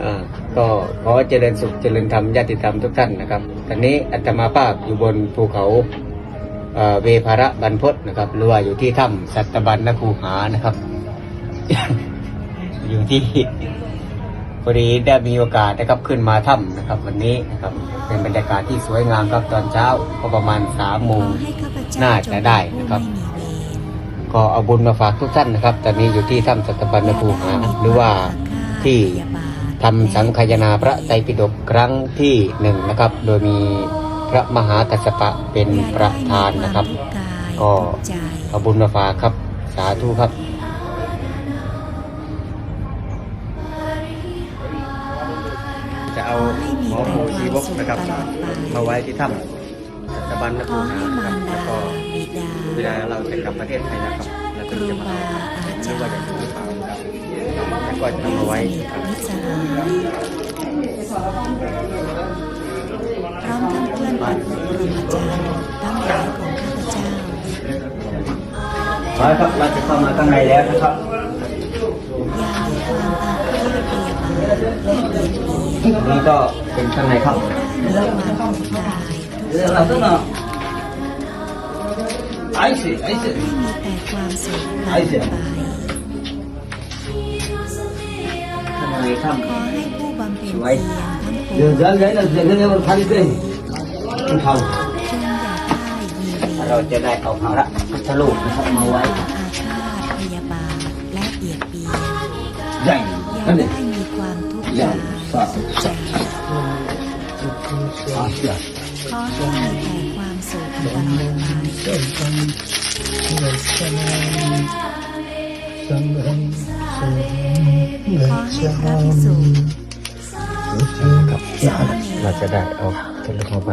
อ่าก็ขอเจริญสุขเจริญธรรมญาติธรรมทุกท่านนะครับตอนนี้อัตมาภาพอยู่บนภูเขาเอ่อเวภาระบรรพตนะครับหรือว่าอยู่ที่ถ้ำสัตบัญนคูหานะครับ อยู่ที่พอดีได้มีโอกาสนะครับขึ้นมาถ้ำนะครับ วันนี้นะครับ เป็นบรรยากาศที่สวยงามครับตอนเช้าก็ประมาณสามโมงน่าจะได้นะครับก็เอาบุญมาฝากทุกท่านนะครับ ตอนนี้อยู่ที่ถ้ำสัตบัญนคูหาหรือว่าที่ ทำสังคายนาพระไตรปิฎกครั้งที่หนึ่งนะครับ โดยมีพระมหากัสสปะเป็นประธานนะครับ ก็เอบุญมาฝากครับ สาธุครับจะเอาหมอโพชีวกนะครับมาไว้ที่ถ้ำสัตบัญนขคูนะมาครับแล้วก็เวลาเราจะกลับประเทศไทยนะครับเราคก็จะมาบาอาไม่จารว่าจะอยู่หรือเปล่า ก็จะนำมาไว้พร้อมทั้งเพื่อนบัตรบรมอาจารย์ทั้งใจของข้าพเจ้าขอครับเราจะเข้ามาข้างในแล้วนะครับนี่ก็เป็นข้างในครับเรื่องตัวเนาะไอซ์ไอซ์ไอซ์ ขอให้ผู้บำเพ็ญเพียรทั้งคู่เราจะได้เอาพระพุทธรูปนะครับมาไว้ อาฆาตพยาบาทและเบียดเบียย่าได้มีความทุกข์ใจ Dành Sợ ขอให้มีแต่ความสุขตลอดไป Sambham ขอให้พระพิสุนะครับเราจะได้เอาเทวลขมาไป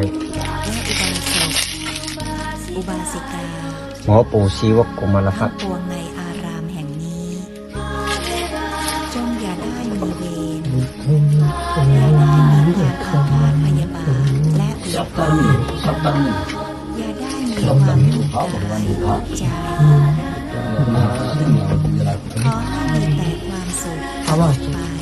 อุบาสิกาหมอปู่ชีวกุมารพัฒน์ปวงในอารามแห่งนี้จงอย่าได้มีเวรอย่าได้มีอาฆาตพยาบาลและปกาอย่าได้มีความทุขทุกข์ใจ ขึ้นมาเป็นเวลาของเขา ภาวะสุข